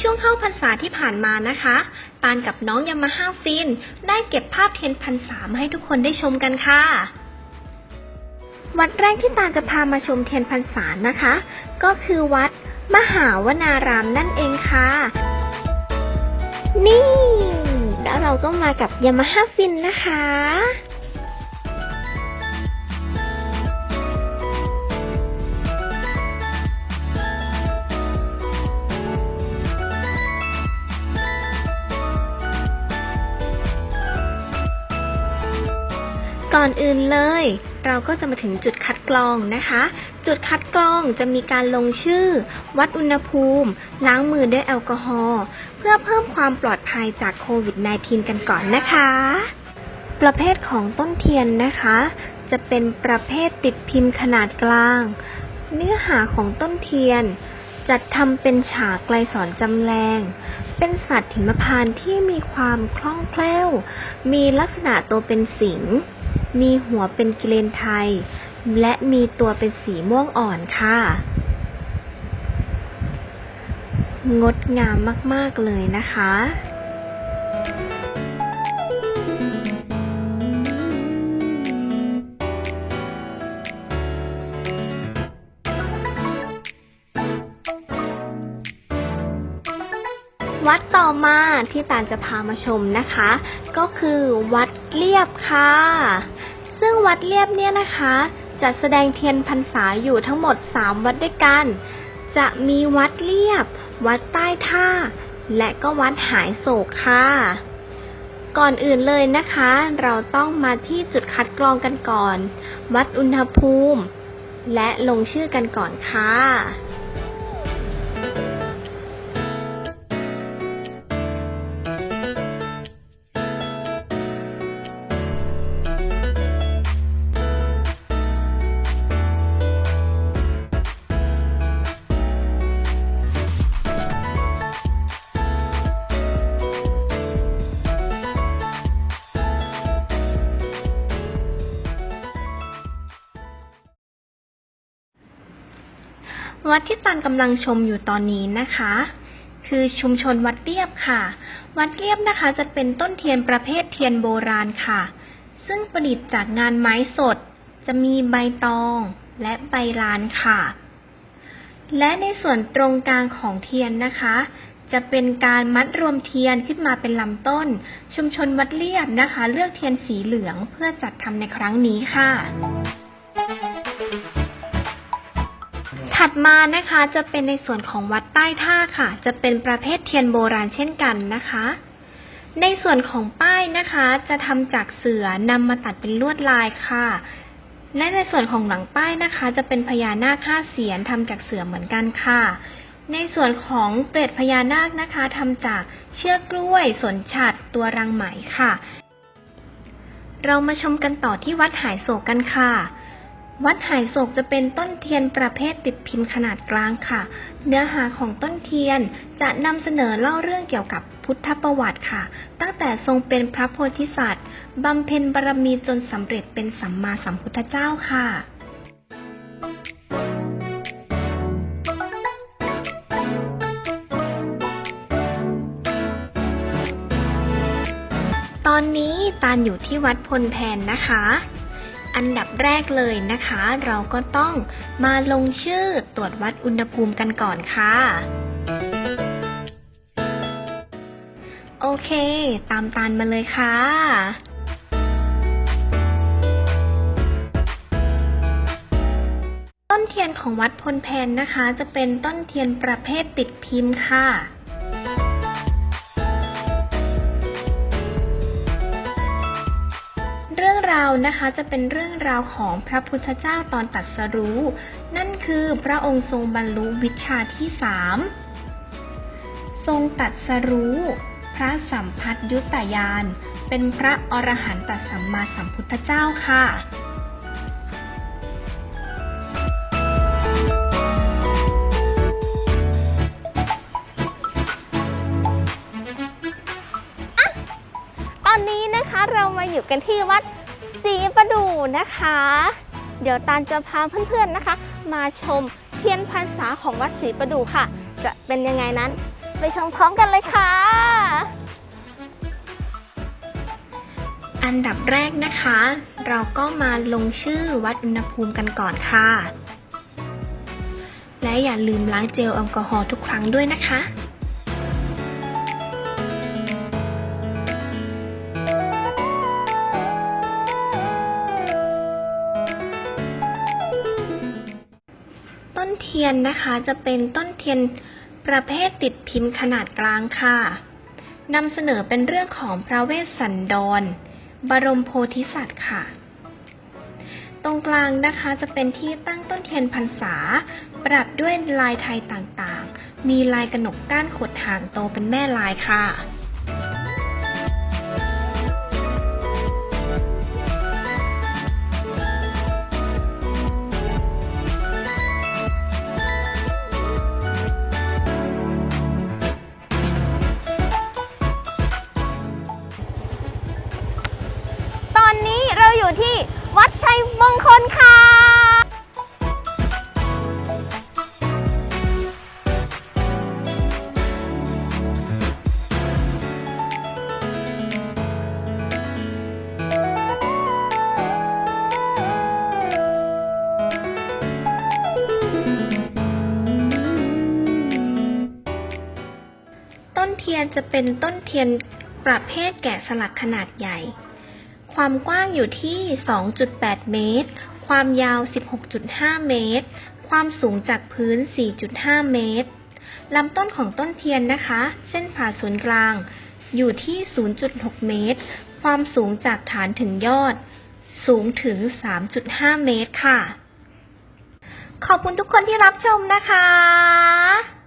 ช่วงเข้าพรรษาที่ผ่านมานะคะ ตาลกับน้องยามาฮ่าฟิน ได้เก็บภาพเทียนพรรษามาให้ทุกคนได้ชมกันค่ะ วัดแรกที่ตาลจะพามาชมเทียนพรรษานะคะ ก็คือวัดมหาวนารามนั่นเองค่ะ นี่ แล้วเราก็มากับยามาฮ่าฟินนะคะ ก่อนอื่นเลย เราก็จะมาถึงจุดคัดกรองนะคะ จุดคัดกรองจะมีการลงชื่อ วัดอุณหภูมิ ล้างมือด้วยแอลกอฮอล์เพื่อเพิ่มความปลอดภัยจากโควิด -19 กันก่อนนะคะ ประเภทของต้นเทียนนะคะ จะเป็นประเภทติดพิมพ์ขนาดกลาง เนื้อหาของต้นเทียน จัดทำเป็นฉากไกลสอนจำแรง เป็นสัตว์หิมพานที่มีความคล่องแคล่ว มีลักษณะตัวเป็นสิง มีหัวเป็นกิเลนไทย และมีตัวเป็นสีม่วงอ่อนค่ะ งดงามมาก ๆ เลยนะคะ วัดต่อมาที่ตาลจะพามาชมนะคะ ก็คือวัดเลียบค่ะ ซึ่งวัดเลียบเนี่ยนะคะจะแสดงเทียนพรรษาอยู่ทั้งหมด 3 วัดด้วยกัน จะมีวัดเลียบ วัดใต้ท่า และก็วัดหายโศกค่ะ ก่อนอื่นเลยนะคะ เราต้องมาที่จุดคัดกรองกันก่อน วัดอุณหภูมิ และลงชื่อกันก่อนค่ะ วัดที่ตันกำลังชมอยู่ตอนนี้นะคะ คือชุมชนวัดเรียบค่ะ วัดเรียบนะคะจะเป็นต้นเทียนประเภทเทียนโบราณค่ะ ซึ่งประดิษฐ์จากงานไม้สด จะมีใบตองและใบลานค่ะ และในส่วนตรงกลางของเทียนนะคะ จะเป็นการมัดรวมเทียนขึ้นมาเป็นลำต้น ชุมชนวัดเรียบนะคะ เลือกเทียนสีเหลืองเพื่อจัดทำในครั้งนี้ค่ะ ถัดมานะคะจะเป็นในส่วนของวัดใต้ท่าค่ะ จะเป็นประเภทเทียนโบราณเช่นกันนะคะ ในส่วนของป้ายนะคะ จะทำจากเสือนำมาตัดเป็นลวดลายค่ะ และในส่วนของหลังป้ายนะคะ จะเป็นพญานาคห้าเสียนทำจากเสือเหมือนกันค่ะ ในส่วนของเกล็ดพญานาคนะคะทำจากเชือกกล้วยสนฉัดตัวรังไหมค่ะ เรามาชมกันต่อที่วัดหายโศกกันค่ะ วัดหายโศกจะเป็นต้นเทียนประเภทติดพิมพ์ขนาดกลางค่ะ เนื้อหาของต้นเทียนจะนำเสนอเล่าเรื่องเกี่ยวกับพุทธประวัติค่ะ ตั้งแต่ทรงเป็นพระโพธิสัตว์บำเพ็ญบารมีจนสำเร็จเป็นสัมมาสัมพุทธเจ้าค่ะตอนนี้ตาลอยู่ที่วัดพลแทนนะคะ อันดับแรกเลยนะคะ เราก็ต้องมาลงชื่อตรวจวัดอุณหภูมิกันก่อนค่ะโอเค ตามตาลมาเลยค่ะ ต้นเทียนของวัดพลแพนนะคะ จะเป็นต้นเทียนประเภทติดพิมพ์ค่ะ เรื่องราวนะคะจะเป็นเรื่องราวของพระพุทธเจ้าตอนตัดสรู้ นั่นคือพระองค์ทรงบรรลุวิชาที่สามทรงตัดสรู้ พระสัมพัทยุตตยาน เป็นพระอรหันตสัมมาสัมพุทธเจ้าค่ะ เรามาอยู่กันที่วัดศรีประดู่นะคะ เดี๋ยวตาลจะพาเพื่อนๆนะคะ มาชมเทียนพรรษาของวัดศรีประดู่ค่ะ จะเป็นยังไงนั้น ไปชมพร้อมกันเลยค่ะ อันดับแรกนะคะ เราก็มาลงชื่อวัดอุณหภูมิกันก่อนค่ะ และอย่าลืมล้างเจลแอลกอฮอล์ทุกครั้งด้วยนะคะ ยนนะคะจะเป็นต้นเทียนประเภทติดพิมพ์ขนาดกลางค่ะนำเสนอเป็นเรื่องของพระเวสสันดร บรมโพธิสัตว์ค่ะ ตรงกลางนะคะจะเป็นที่ตั้งต้นเทียนพรรษา ปรับด้วยลายไทยต่างๆ มีลายกระหนกก้านขดหางโตเป็นแม่ลายค่ะ เป็นต้นเทียนประเภทแกะสลักขนาดใหญ่ ความกว้างอยู่ที่ 2.8 เมตร ความยาว 16.5 เมตร ความสูงจากพื้น 4.5 เมตร ลำต้นของต้นเทียนนะคะ เส้นผ่าศูนย์กลาง อยู่ที่ 0.6 เมตร ความสูงจากฐานถึงยอด สูงถึง 3.5 เมตรค่ะ ขอบคุณทุกคนที่รับชมนะคะ